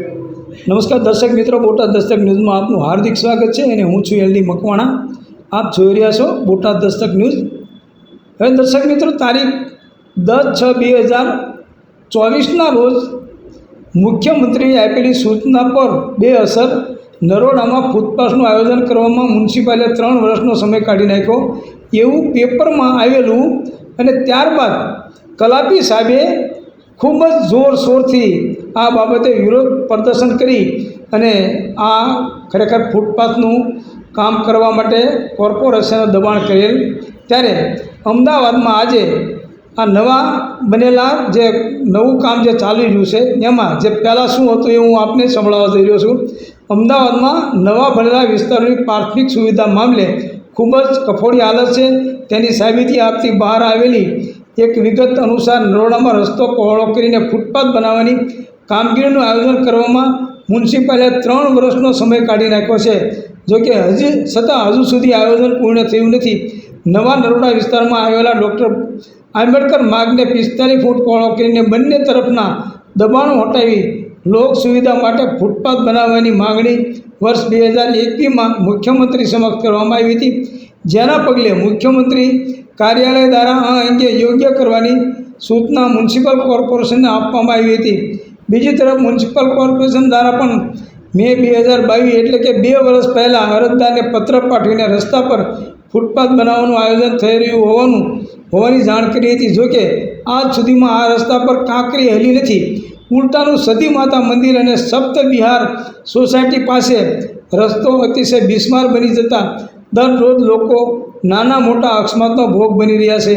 નમસ્કાર દર્શક મિત્રો, બોટાદ દસ્તક ન્યૂઝમાં આપનું હાર્દિક સ્વાગત છે અને હું છું એલડી મકવાણા. આપ જોઈ રહ્યા છો બોટાદ દસ્તક ન્યૂઝ. હવે દર્શક મિત્રો, તારીખ દસ છ બે હજાર ચોવીસના રોજ મુખ્યમંત્રીએ આપેલી સૂચના પર બે અસર. નરોડામાં ફૂટપાથનું આયોજન કરવામાં મ્યુનિસિપાલે ત્રણ વર્ષનો સમય કાઢી નાખ્યો. એવું પેપરમાં આવેલું અને ત્યારબાદ કલાપી સાહેબે ખૂબ જ જોરશોરથી આ બાબતે વિરોધ પ્રદર્શન કરી અને આ ખરેખર ફૂટપાથનું કામ કરવા માટે કોર્પોરેશને દબાણ કરેલ. ત્યારે અમદાવાદમાં આજે આ નવા બનેલા જે નવું કામ જે ચાલી રહ્યું છે, એમાં જે પહેલાં શું હતું એ હું આપને સંભળાવવા જઈ રહ્યો છું. અમદાવાદમાં નવા ભણેલા વિસ્તારોની પ્રાથમિક સુવિધા મામલે ખૂબ જ કફોડી હાલત છે. તેની સાબિતી આપતી બહાર આવેલી એક વિગત અનુસાર નરોડામાં રસ્તો પહોળો કરીને ફૂટપાથ બનાવવાની કામગીરીનું આયોજન કરવામાં મ્યુનિસિપાલે ત્રણ વર્ષનો સમય કાઢી નાખ્યો છે. જોકે હજી છતાં હજુ સુધી આયોજન પૂર્ણ થયું નથી. નવા નરોડા વિસ્તારમાં આવેલા ડૉક્ટર આંબેડકર માર્ગને પિસ્તાલીસ ફૂટ પહોળો કરીને બંને તરફના દબાણો હટાવી લોક સુવિધા માટે ફૂટપાથ બનાવવાની માગણી વર્ષ બે હજાર એકવીસમાં મુખ્યમંત્રી સમક્ષ કરવામાં આવી હતી. જેના પગલે મુખ્યમંત્રી કાર્યાલય દ્વારા આ અંગે યોગ્ય કરવાની સૂચના મ્યુનિસિપલ કોર્પોરેશનને આપવામાં આવી હતી. બીજી તરફ મ્યુનિસિપલ કોર્પોરેશન દ્વારા પણ મે બે હજાર બાવીસ એટલે કે બે વર્ષ પહેલાં અરજદારને પત્ર પાઠવીને રસ્તા પર ફૂટપાથ બનાવવાનું આયોજન થઈ રહ્યું હોવાનું, હોવાની જાણ કરી હતી. જોકે આજ સુધીમાં આ રસ્તા પર કાંકરી હલી નથી. ઉલટાનું સતી માતા મંદિર અને સપ્ત બિહાર સોસાયટી પાસે રસ્તો અતિશય બિસ્માર બની જતા દરરોજ લોકો નાના મોટા અકસ્માતનો ભોગ બની રહ્યા છે.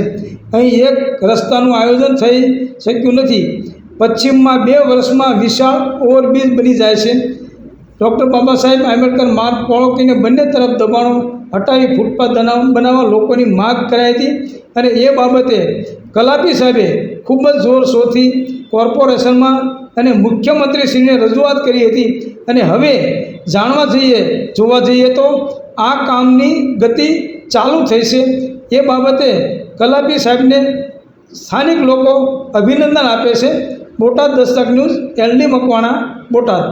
અહીં એક રસ્તાનું આયોજન થઈ શક્યું નથી. પશ્ચિમમાં બે વર્ષમાં વિશાળ ઓવરબ્રિજ બની જાય છે. ડૉક્ટર બાબા સાહેબ આંબેડકર માર્ગ પહોળો કરીને બંને તરફ દબાણો હટાવી ફૂટપાથ બનાવ, બનાવવા લોકોની માગ કરાઈ હતી અને એ બાબતે કલાપી સાહેબે ખૂબ જ જોરશોરથી કોર્પોરેશનમાં અને મુખ્યમંત્રીશ્રીને રજૂઆત કરી હતી. અને હવે જાણવા જઈએ, જોવા જઈએ તો આ કામની ગતિ ચાલુ થઈ છે. એ બાબતે કલાપી સાહેબને સ્થાનિક લોકો અભિનંદન આપે છે. Botad Dastak news LD Makwana, Botad.